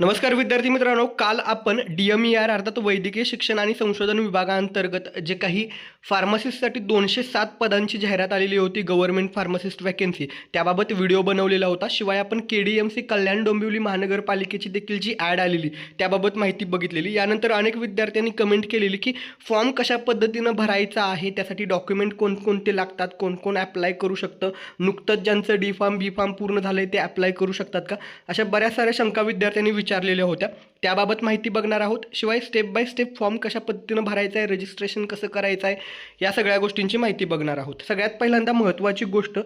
नमस्कार विद्यार्थी मित्रांनो काल आपण डी एम ई आर अर्थात वैद्यकीय शिक्षण आणि संशोधन विभागाअंतर्गत जे काही फार्मसिस्टसाठी दोनशे सात पदांची जाहिरात आलेली होती गव्हर्नमेंट फार्मसिस्ट वॅकन्सी त्याबाबत व्हिडिओ बनवलेला होता. शिवाय आपण K D M C Kalyan Dombivli महानगरपालिकेची देखील जी ॲड आलेली त्याबाबत माहिती बघितलेली. यानंतर अनेक विद्यार्थ्यांनी कमेंट केलेली की फॉर्म कशा पद्धतीनं भरायचा आहे त्यासाठी डॉक्युमेंट कोणकोणते लागतात कोण कोण ॲप्लाय करू शकतं नुकतंच ज्यांचं डी फॉर्म बी फॉर्म पूर्ण झालं आहे ते ॲप्लाय करू शकतात का? अशा बऱ्याच साऱ्या शंका विद्यार्थ्यांनी विचारलेल्या होत्या. त्याबाबत माहिती बघणार आहोत. शिवाय स्टेप बाय स्टेप फॉर्म कशा पद्धतीनं भरायचं आहे रजिस्ट्रेशन कसं करायचं आहे या सगळ्या गोष्टींची माहिती बघणार आहोत. सगळ्यात पहिल्यांदा महत्त्वाची गोष्ट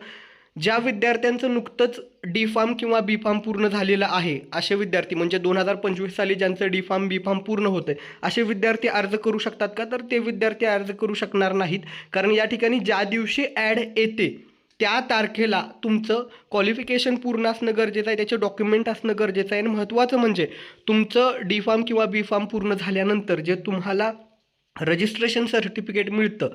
ज्या विद्यार्थ्यांचं नुकतंच डी फार्म किंवा बी फार्म पूर्ण झालेलं आहे असे विद्यार्थी म्हणजे दोन हजार पंचवीस साली ज्यांचं डी फार्म बी फार्म पूर्ण होतं आहे असे विद्यार्थी अर्ज करू शकतात का? तर ते विद्यार्थी अर्ज करू शकणार नाहीत. कारण या ठिकाणी ज्या दिवशी ॲड येते त्या तारखेला तुमचं क्वालिफिकेशन पूर्ण असणं गरजेचं आहे त्याचे डॉक्युमेंट असणं गरजेचं आहे. आणि महत्त्वाचं म्हणजे तुमचं डी फार्म किंवा बी फार्म पूर्ण झाल्यानंतर जे तुम्हाला रजिस्ट्रेशन सर्टिफिकेट मिळतं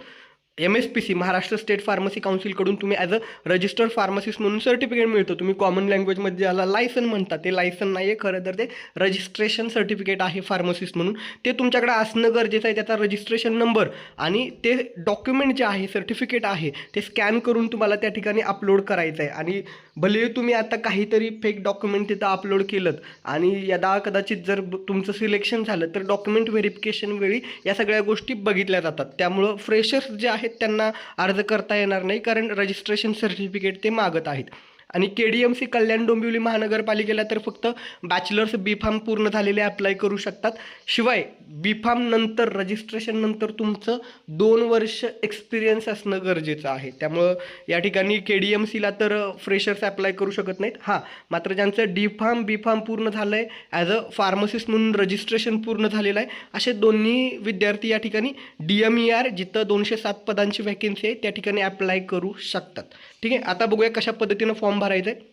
M S P C Maharashtra state pharmacy काउन्सिलकडून तुम्ही ॲज अ रजिस्टर्ड फार्मसिस्ट म्हणून सर्टिफिकेट मिळतं. तुम्ही कॉमन लँग्वेजमध्ये ज्याला लायसन म्हणता ते लायसन नाही आहे खरं तर ते रजिस्ट्रेशन सर्टिफिकेट आहे फार्मसिस्ट म्हणून. ते तुमच्याकडे असणं गरजेचं आहे त्याचा रजिस्ट्रेशन नंबर आणि ते डॉक्युमेंट जे आहे सर्टिफिकेट आहे ते स्कॅन करून तुम्हाला त्या ठिकाणी अपलोड करायचं आहे आणि भले तुम्ही आता काहीतरी फेक डॉक्युमेंट तिथं अपलोड केलं आणि यदा कदाचित जर तुमचं सिलेक्शन झालं तर डॉक्युमेंट व्हेरिफिकेशन वेळी या सगळ्या गोष्टी बघितल्या जातात. त्यामुळं फ्रेशर्स जे आहेत त्यांना अर्ज करता येणार नाही कारण रजिस्ट्रेशन सर्टिफिकेट ते मागत आहेत. आणि K D M C Kalyan Dombivli महानगरपालिकेला तर फक्त बॅचलर्स बी फार्म पूर्ण झालेले अप्लाय करू शकतात. शिवाय बी फार्म नंतर रजिस्ट्रेशन नंतर तुमचं दोन वर्ष एक्सपिरियन्स असणं गरजेचं आहे. त्यामुळं या ठिकाणी के डी एम सीला तर फ्रेशर्स अप्लाय करू शकत नाहीत. हां मात्र ज्यांचं डी फार्म बी फार्म पूर्ण झालं आहे ॲज अ फार्मसिस्ट म्हणून रजिस्ट्रेशन पूर्ण झालेलं आहे असे दोन्ही विद्यार्थी या ठिकाणी डी एम ई आर जिथं दोनशे सात पदांची व्हॅकन्सी आहे त्या ठिकाणी अप्लाय करू शकतात. ठीक आहे आता बघूया कशा पद्धतीनं फॉर्म भरायचं आहे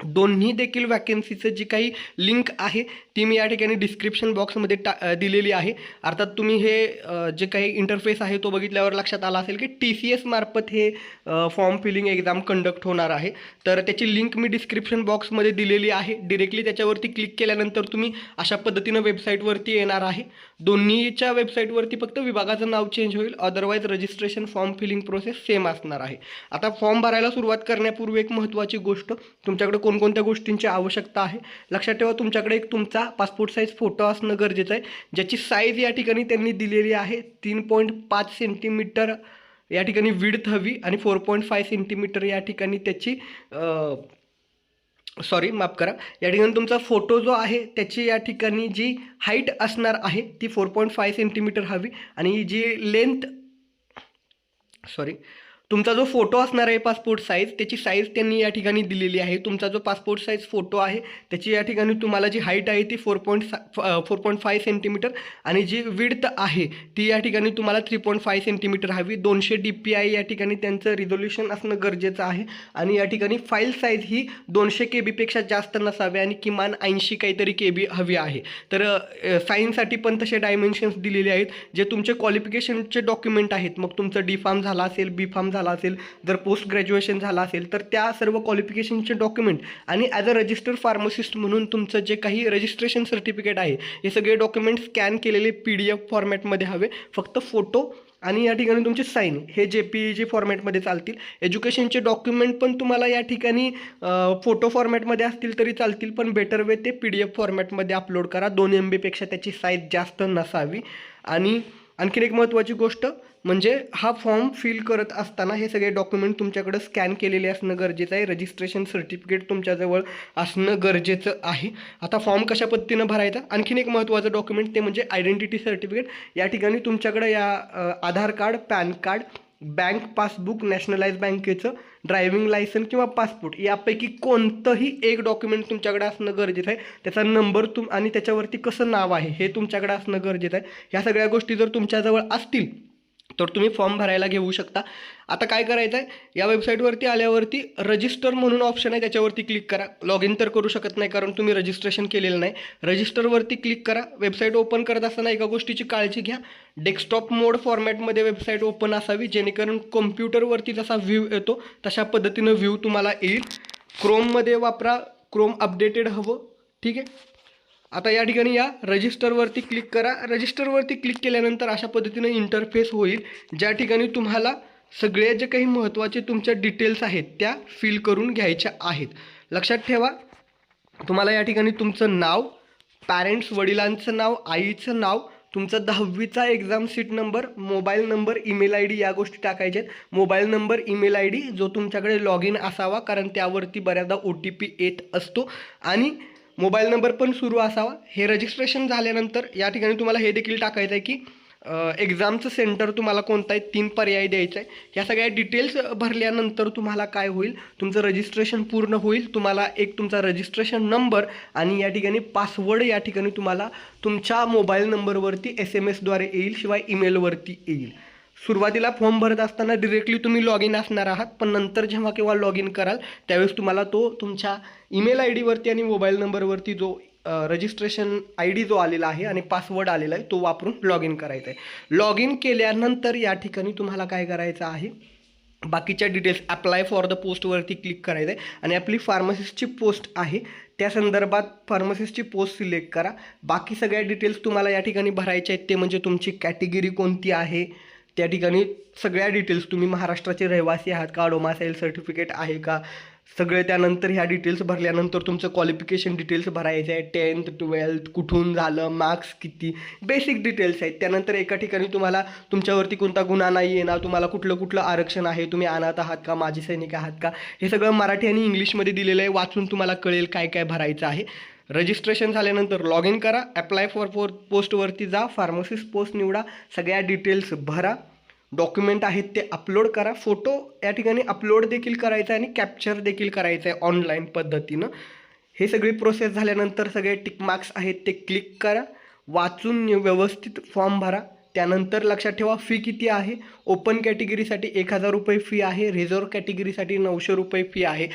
दोन्ही देखील व्हॅकन्सीचं जी काही लिंक आहे ती मी या ठिकाणी डिस्क्रिप्शन बॉक्समध्ये टा दिलेली आहे. अर्थात तुम्ही हे जे काही इंटरफेस आहे तो बघितल्यावर लक्षात आला असेल की टी सी एस मार्फत हे फॉर्म फिलिंग एक्झाम कंडक्ट होणार आहे. तर त्याची लिंक मी डिस्क्रिप्शन बॉक्समध्ये दिलेली आहे. डिरेक्टली त्याच्यावरती क्लिक केल्यानंतर तुम्ही अशा पद्धतीनं वेबसाईटवरती येणार आहे. दोन्हीच्या वेबसाईटवरती फक्त विभागाचं नाव चेंज होईल. Otherwise registration form filling process same असणार आहे. आता फॉर्म भरायला सुरुवात करण्यापूर्वी एक महत्त्वाची गोष्ट तुमच्याकडे कोणकोणत्या गोष्टींची आवश्यकता आहे? लक्षात ठेवा तुमच्याकडे एक तुमचा पासपोर्ट साईज फोटो असणं गरजेचं आहे. ज्याची साईज या ठिकाणी त्यांनी दिलेली आहे तीन पॉईंट पाच सेंटीमीटर या ठिकाणी विड्थ हवी आणि फोर पॉईंट फाय सेंटीमीटर या ठिकाणी त्याची सॉरी माफ करा. या ठिकाणी तुमचा फोटो जो आहे त्याची या ठिकाणी जी हाईट असणार आहे ती फोर पॉईंट फाय सेंटीमीटर हवी. आणि जी लेंथ सॉरी तुमचा जो फोटो असणार आहे पासपोर्ट साईज त्याची साईज त्यांनी या ठिकाणी दिलेली आहे. तुमचा जो पासपोर्ट साईज फोटो आहे त्याची या ठिकाणी तुम्हाला जी हाईट आहे ती फोर पॉईंट सा फोर पॉईंट फाय सेंटीमीटर आणि जी विड्थ आहे ती या ठिकाणी तुम्हाला थ्री पॉईंट फाय सेंटीमीटर हवी. दोनशे डी पी आय या ठिकाणी त्यांचं रिझोल्युशन असणं गरजेचं आहे. आणि या ठिकाणी फाईल साईज ही दोनशे के बीपेक्षा जास्त नसावी आणि किमान ऐंशी काहीतरी के बी हवी आहे. तर साईनसाठी पण तसे डायमेन्शन्स दिलेले आहेत. जे तुमचे क्वालिफिकेशनचे डॉक्युमेंट आहेत मग तुमचं डी फार्म झाला असेल बी फार्म झाला असेल जर पोस्ट ग्रॅज्युएशन झालं असेल तर त्या सर्व क्वालिफिकेशनचे डॉक्युमेंट आणि ॲज अ रजिस्टर्ड फार्मसिस्ट म्हणून तुमचं जे काही रजिस्ट्रेशन सर्टिफिकेट आहे हे सगळे डॉक्युमेंट स्कॅन केलेले पी डी एफ फॉर्मॅटमध्ये हवे. फक्त फोटो आणि या ठिकाणी तुमचे साईन हे जे पी जी फॉर्मॅटमध्ये चालतील. एज्युकेशनचे डॉक्युमेंट पण तुम्हाला या ठिकाणी फोटो फॉर्मॅटमध्ये असतील तरी चालतील पण बेटर वे ते पी डी एफ फॉर्मॅटमध्ये अपलोड करा. दोन एम बीपेक्षा त्याची साईज जास्त नसावी. आणि आणखीन एक महत्त्वाची गोष्ट म्हणजे हा फॉर्म फिल करत असताना हे सगळे डॉक्युमेंट तुमच्याकडं स्कॅन केलेले असणं गरजेचं आहे. रजिस्ट्रेशन सर्टिफिकेट तुमच्याजवळ असणं गरजेचं आहे. आता फॉर्म कशा पद्धतीनं भरायचा? आणखीन एक महत्त्वाचं डॉक्युमेंट ते म्हणजे आयडेंटिटी सर्टिफिकेट. या ठिकाणी तुमच्याकडं या Aadhaar card pan card bank passbook nationalise बँकेचं ड्रायव्हिंग लायसन किंवा पासपोर्ट यापैकी कोणतंही एक डॉक्युमेंट तुमच्याकडे असणं गरजेचं आहे. त्याचा नंबर तुम आणि त्याच्यावरती कसं नाव आहे हे तुमच्याकडे असणं गरजेचं आहे. ह्या सगळ्या गोष्टी जर तुमच्याजवळ असतील तर तुम्ही फॉर्म भरायला घेऊ शकता. आता काय करायचं आहे या वेबसाईटवरती आल्यावरती रजिस्टर म्हणून ऑप्शन आहे त्याच्यावरती क्लिक करा. लॉग इन तर करू शकत नाही कारण तुम्ही रजिस्ट्रेशन केलेलं नाही. रजिस्टरवरती क्लिक करा. वेबसाईट ओपन करत असताना एका गोष्टीची काळजी घ्या. डेस्कटॉप मोड फॉर्मॅटमध्ये वेबसाईट ओपन असावी जेणेकरून कॉम्प्युटरवरती जसा व्ह्यू येतो तशा पद्धतीनं व्ह्यू तुम्हाला येईल. क्रोममध्ये वापरा. क्रोम अपडेटेड हवं. ठीक आहे? आता या ठिकाणी या रजिस्टरवरती क्लिक करा. रजिस्टरवरती क्लिक केल्यानंतर अशा पद्धतीनं इंटरफेस होईल ज्या ठिकाणी तुम्हाला सगळे जे काही महत्त्वाचे तुमच्या डिटेल्स आहेत त्या फिल करून घ्यायच्या आहेत. लक्षात ठेवा तुम्हाला या ठिकाणी तुमचं नाव पॅरेंट्स वडिलांचं नाव आईचं नाव तुमचा दहावीचा exam seat number mobile number email I D या गोष्टी टाकायच्या आहेत. Mobile number email I D जो तुमच्याकडे लॉग इन असावा कारण त्यावरती बऱ्याचदा ओ टी पी येत असतो. आणि मोबाईल नंबर पण सुरू असावा. हे रजिस्ट्रेशन झाल्यानंतर या ठिकाणी तुम्हाला हे देखील टाकायचं आहे की एक्झामचं सेंटर तुम्हाला कोणता आहे तीन पर्याय द्यायचं आहे ह्या सगळ्या डिटेल्स भरल्यानंतर तुम्हाला काय होईल? तुमचं रजिस्ट्रेशन पूर्ण होईल. तुम्हाला एक तुमचा रजिस्ट्रेशन नंबर आणि या ठिकाणी पासवर्ड या ठिकाणी तुम्हाला तुमच्या मोबाईल नंबरवरती एस एम एसद्वारे येईल शिवाय ईमेलवरती येईल. सुरुवातीला फॉर्म भरत असताना डिरेक्टली तुम्ही लॉग इन असणार आहात पण नंतर जेव्हा केव्हा लॉग इन कराल त्यावेळेस तुम्हाला तो तुमच्या ईमेल आय डीवरती आणि मोबाईल नंबरवरती जो रजिस्ट्रेशन आय डी जो आलेला आहे आणि पासवर्ड आलेला आहे तो वापरून लॉग इन करायचा आहे. लॉग इन केल्यानंतर या ठिकाणी तुम्हाला काय करायचं आहे बाकीच्या डिटेल्स अप्लाय फॉर द पोस्टवरती क्लिक करायचं आहे आणि आपली फार्मसिस्टची पोस्ट आहे त्या संदर्भात फार्मसिस्टची पोस्ट सिलेक्ट करा. बाकी सगळ्या डिटेल्स तुम्हाला या ठिकाणी भरायच्या आहेत ते म्हणजे तुमची कॅटेगरी कोणती आहे त्या ठिकाणी सगळ्या डिटेल्स तुम्ही महाराष्ट्राचे रहिवासी आहात का? डोमासाईल सर्टिफिकेट आहे का? सगळे त्यानंतर ह्या डिटेल्स भरल्यानंतर तुमचं क्वालिफिकेशन डिटेल्स भरायचे आहे. टेन्थ ट्वेल्थ कुठून झालं मार्क्स किती? बेसिक डिटेल्स आहेत. त्यानंतर एका ठिकाणी तुम्हाला तुमच्यावरती कोणता गुन्हा नाही येणार तुम्हाला कुठलं कुठलं आरक्षण आहे तुम्ही अनाथ आहात का माजी सैनिक आहात का? हे सगळं मराठी आणि इंग्लिशमध्ये दिलेलं आहे. वाचून तुम्हाला कळेल काय काय भरायचं आहे. रजिस्ट्रेशन झाल्यानंतर लॉग इन करा अप्लाय फॉर फोर पोस्टवरती जा फार्मसिस्ट पोस्ट निवडा सगळ्या डिटेल्स भरा. डॉक्युमेंट आहेत ते अपलोड करा. फोटो या ठिकाणी अपलोड देखील करायचा आहे आणि कॅप्चर देखील करायचं आहे ऑनलाईन पद्धतीनं. हे सगळी प्रोसेस झाल्यानंतर सगळे टिक मार्क्स आहेत ते क्लिक करा. वाचून व्यवस्थित फॉर्म भरा. त्यानंतर लक्षात ठेवा फी किती आहे? ओपन कॅटेगरीसाठी एक हजार रुपये फी आहे. रिझर्व कॅटेगरीसाठी नऊशे रुपये फी आहे.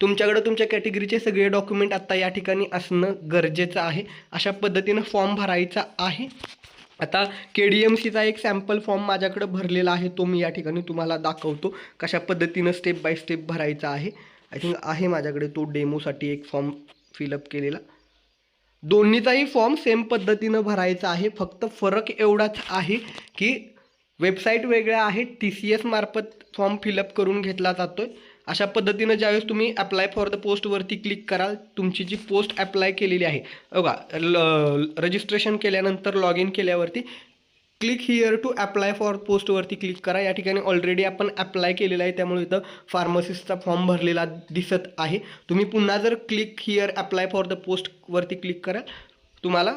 तुमच्याकडं तुमच्या कॅटेगरीचे सगळे डॉक्युमेंट आत्ता या ठिकाणी असणं गरजेचं आहे. अशा पद्धतीनं फॉर्म भरायचा आहे. आता के डी एम सीचा एक सॅम्पल फॉर्म माझ्याकडे भरलेला आहे तो मी या ठिकाणी तुम्हाला दाखवतो. कशा पद्धतीनं स्टेप बाय स्टेप भरायचा आहे. आय थिंक आहे माझ्याकडे तो डेमोसाठी एक फॉर्म फिलअप केलेला. दोन्हीचाही फॉर्म सेम पद्धतीनं भरायचा आहे. फक्त फरक एवढाच आहे की वेबसाईट वेगळ्या आहेत टी सी एस मार्फत फॉर्म फिलअप करून घेतला जातो आहे अशा पद्धतीनं ज्यावेळेस तुम्ही अप्लाय फॉर द पोस्टवरती क्लिक कराल तुमची जी पोस्ट अप्लाय केलेली आहे बघा ल रजिस्ट्रेशन केल्यानंतर लॉग इन केल्यावरती click here to apply for पोस्टवरती click करा. या ठिकाणी ऑलरेडी आपण अप्लाय केलेला आहे त्यामुळे इथं फार्मसिस्टचा फॉर्म भरलेला दिसत आहे. तुम्ही पुन्हा जर click here apply for the पोस्टवरती click करा तुम्हाला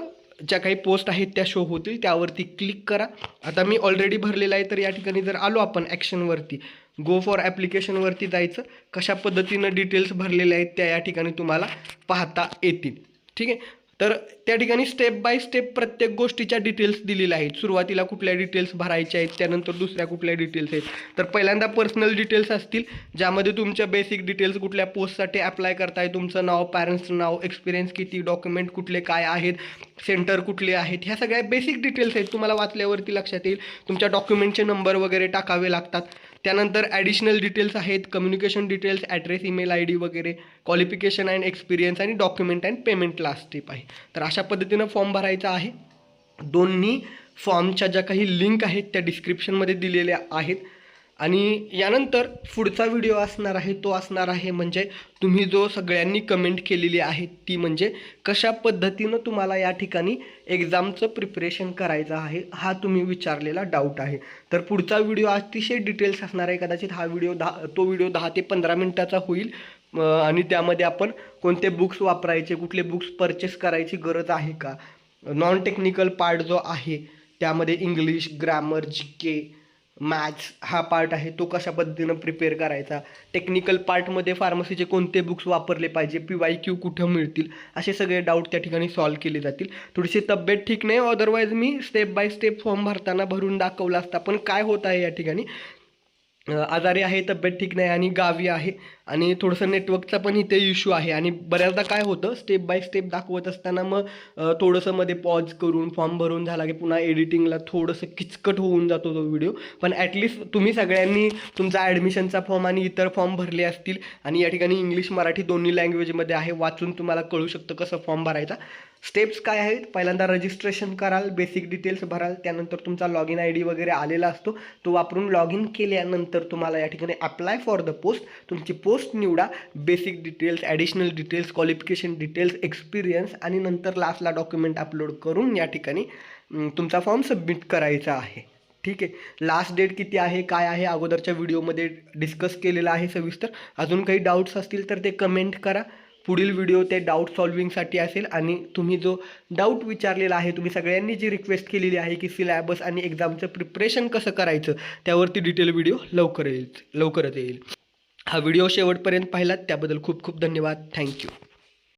ज्या काही पोस्ट आहेत त्या शो होतील त्यावरती क्लिक करा. आता मी ऑलरेडी भरलेला आहे तर या ठिकाणी जर आलो आपण ॲक्शनवरती गो फॉर ॲप्लिकेशनवरती जायचं. कशा पद्धतीनं डिटेल्स भरलेले आहेत त्या या ठिकाणी तुम्हाला पाहता येतील. ठीक आहे? तर त्या ठिकाणी स्टेप बाय स्टेप प्रत्येक गोष्टीच्या डिटेल्स दिलेल्या आहेत. सुरुवातीला कुठल्या डिटेल्स भरायच्या आहेत त्यानंतर दुसऱ्या कुठल्या डिटेल्स आहेत. तर पहिल्यांदा पर्सनल डिटेल्स असतील ज्यामध्ये तुमच्या बेसिक डिटेल्स कुठल्या पोस्टसाठी अप्लाय करताय तुमचं नाव पॅरेंट्सचं नाव एक्सपिरियन्स किती डॉक्युमेंट कुठले काय आहेत सेंटर कुठले आहेत ह्या सगळ्या बेसिक डिटेल्स आहेत. तुम्हाला वाचल्यावरती लक्षात येईल. तुमच्या डॉक्युमेंटचे नंबर वगैरे टाकावे लागतात. त्यानंतर ॲडिशनल डिटेल्स आहेत. Communication details address email I D वगैरे क्वालिफिकेशन अँड एक्सपिरियन्स आणि document and payment last step आहे. तर अशा पद्धतीनं फॉर्म भरायचा आहे. दोन्ही फॉर्मच्या ज्या काही लिंक आहेत त्या डिस्क्रिप्शनमध्ये दिलेल्या आहेत. आणि यानंतर पुढचा व्हिडिओ असणार आहे तो असणार आहे म्हणजे तुम्ही जो सगळ्यांनी कमेंट केलेली आहे ती म्हणजे कशा पद्धतीनं तुम्हाला या ठिकाणी एक्झामचं प्रिपरेशन करायचं आहे हा तुम्ही विचारलेला डाऊट आहे. तर पुढचा व्हिडिओ अतिशय डिटेल्स असणार आहे कदाचित हा व्हिडिओ दहा तो व्हिडिओ दहा ते पंधरा मिनटाचा होईल. आणि त्यामध्ये आपण कोणते बुक्स वापरायचे कुठले बुक्स परचेस करायची गरज आहे का? नॉन टेक्निकल पार्ट जो आहे त्यामध्ये English grammar G K maths हा पार्ट आहे तो कशा पद्धतीनं प्रिपेअर करायचा? टेक्निकल पार्टमध्ये फार्मसीचे कोणते बुक्स वापरले पाहिजे? पी वाय क्यू कुठं मिळतील? असे सगळे डाऊट त्या ठिकाणी सॉल्व केले जातील. थोडीशी तब्येत ठीक नाही अदरवाईज मी स्टेप बाय स्टेप फॉर्म भरताना भरून दाखवला असता. पण काय होत आहे या ठिकाणी? आजारी आहे तब्येत ठीक नाही आणि गावी आहे आणि थोडंसं नेटवर्कचा पण इथे इश्यू आहे आणि बऱ्याचदा काय होतं स्टेप बाय स्टेप दाखवत असताना मग थोडंसं मध्ये पॉज करून फॉर्म भरून झाला की पुन्हा एडिटिंगला थोडंसं किचकट होऊन जातो तो व्हिडिओ पण ॲटलिस्ट तुम्ही सगळ्यांनी तुमचा ॲडमिशनचा फॉर्म आणि इतर फॉर्म भरले असतील आणि या ठिकाणी इंग्लिश मराठी दोन्ही लँग्वेजमध्ये आहे वाचून तुम्हाला कळू शकतं कसं फॉर्म भरायचा. स्टेप्स काय आहेत? पहिल्यांदा रजिस्ट्रेशन कराल बेसिक डिटेल्स भराल त्यानंतर तुमचा लॉग इन आय डी वगैरे आलेला असतो. तो वापरून लॉग इन केल्यानंतर तुम्हाला या ठिकाणी अप्लाय फॉर द पोस्ट तुमची पोस्ट निवडा. Basic details additional details qualification details experience आणि नंतर लास्टला डॉक्युमेंट अपलोड करून या ठिकाणी तुमचा फॉर्म सबमिट करायचा आहे. ठीक आहे? लास्ट डेट किती आहे? काय आहे? अगोदरच्या व्हिडिओमध्ये डिस्कस केलेलं आहे सविस्तर. अजून काही डाऊट्स असतील तर ते कमेंट करा. पुढील व्हिडिओ ते डाऊट सॉल्विंगसाठी असेल आणि तुम्ही जो डाऊट विचारलेला आहे तुम्ही सगळ्यांनी जी रिक्वेस्ट केलेली आहे की सिलॅबस आणि एक्झामचं प्रिपरेशन कसं करायचं त्यावरती डिटेल व्हिडिओ लवकर येईल लवकरच येईल. हा व्हिडिओ शेवटपर्यंत पाहिलात त्याबद्दल खूप खूप धन्यवाद. थँक्यू